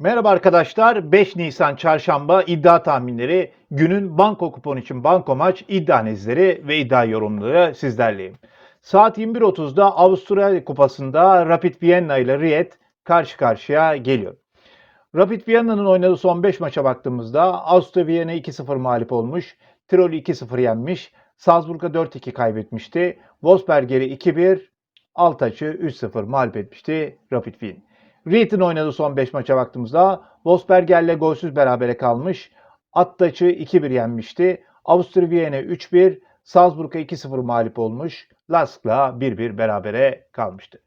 Merhaba arkadaşlar. 5 Nisan Çarşamba iddia tahminleri, günün banko kupon için banko maç iddia analizleri ve iddia yorumları sizlerleyim. Saat 21.30'da Avustralya Kupası'nda Rapid Vienna ile Ried karşı karşıya geliyor. Rapid Vienna'nın oynadığı son 5 maça baktığımızda Avusturya Vienna 2-0 mağlup olmuş, Tirol'ü 2-0 yenmiş, Salzburg'a 4-2 kaybetmişti, Wolfsberger'i 2-1, Altaç'ı 3-0 mağlup etmişti Rapid Wien. Ried'in oynadığı son 5 maça baktığımızda Wolfsberger'le golsüz berabere kalmış. Attaç'ı 2-1 yenmişti. Avusturya Viyana 3-1, Salzburg'a 2-0 mağlup olmuş. Lask'la 1-1 berabere kalmıştı.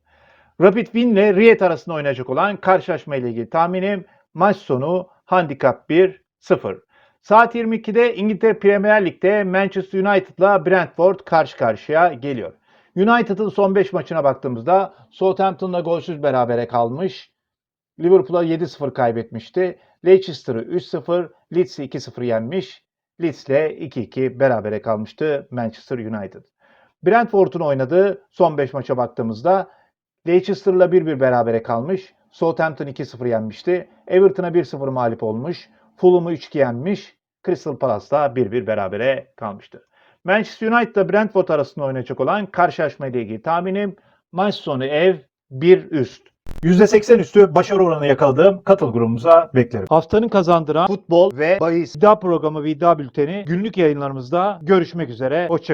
Rapid Wien ile Ried arasında oynayacak olan karşılaşma ile ilgili tahminim maç sonu handikap 1-0. Saat 22'de İngiltere Premier Lig'de Manchester United'la Brentford karşı karşıya geliyor. United'ın son 5 maçına baktığımızda Southampton'la golsüz berabere kalmış. Liverpool'a 7-0 kaybetmişti. Leicester'ı 3-0, Leeds'i 2-0 yenmiş. Leeds'le 2-2 berabere kalmıştı Manchester United. Brentford'un oynadığı son 5 maça baktığımızda Leicester'la 1-1 berabere kalmış. Southampton 2-0 yenmişti. Everton'a 1-0 mağlup olmuş. Fulham'ı 3-2 yenmiş. Crystal Palace'la 1-1 berabere kalmıştı. Manchester United'la Brentford arasında oynayacak olan karşılaşma ile ilgili tahminim maç sonu ev 1 üst. %80 üstü başarı oranı yakaladığım katıl grubumuza beklerim. Haftanın kazandıran futbol ve bahis iddia programı ve iddia bülteni günlük yayınlarımızda görüşmek üzere. Hoşçakalın.